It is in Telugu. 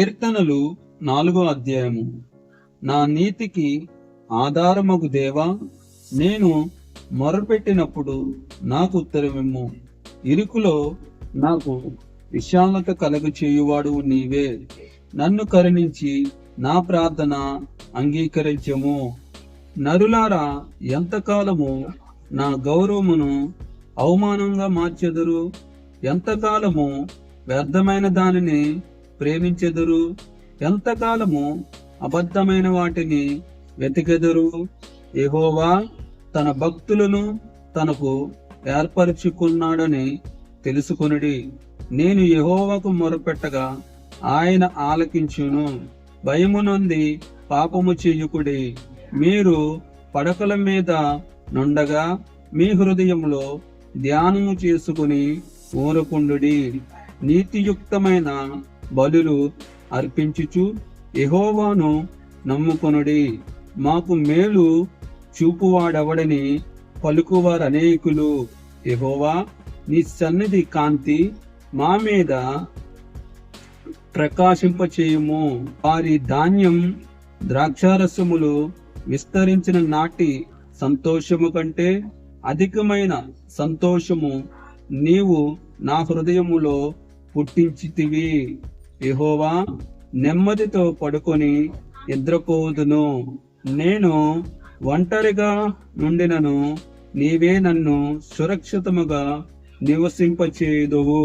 కీర్తనలు నాలుగో అధ్యాయము. నా నీతికి ఆధారమగు దేవా నేను మొరపెట్టినప్పుడు నాకు ఉత్తరమిమ్ము ఇరుకులో నాకు విశాలత కలుగు చేయువాడు నీవే. నన్ను కరుణించి నా ప్రార్థన అంగీకరించము. నరులారా ఎంతకాలము నా గౌరవమును అవమానంగా మార్చెదరు? ఎంతకాలము వ్యర్థమైన దానిని ప్రేమించెదరు? ఎంతకాలము అబద్ధమైన వాటిని వెతికెదరు? ఎహోవా తన భక్తులను తనకు ఏర్పరచుకున్నాడని తెలుసుకొనిడి. నేను యహోవకు మొరపెట్టగా ఆయన ఆలకించును. భయమునంది పాపము చేయుకుడి. మీరు పడకల మీద నుండగా మీ హృదయంలో ధ్యానము చేసుకుని ఊరకుండుడి. నీతియుక్తమైన బలులు అర్పించుచు ఎహోవాను నమ్ముకొనుడి. మాకు మేలు చూపువాడెవడని పలుకువారు అనేకులు ఎహోవా నీ సన్నిధి కాంతి మా మీద ప్రకాశింపచేయము. వారి ధాన్యం ద్రాక్షారసములు విస్తరించిన నాటి సంతోషము కంటే అధికమైన సంతోషము నీవు నా హృదయములో పుట్టించితివి. యహోవా నెమ్మదితో పడుకొని నిద్రపోదును. నేను ఒంటరిగా నుండినను నీవే నన్ను సురక్షితముగా నివసింపచేయుదువు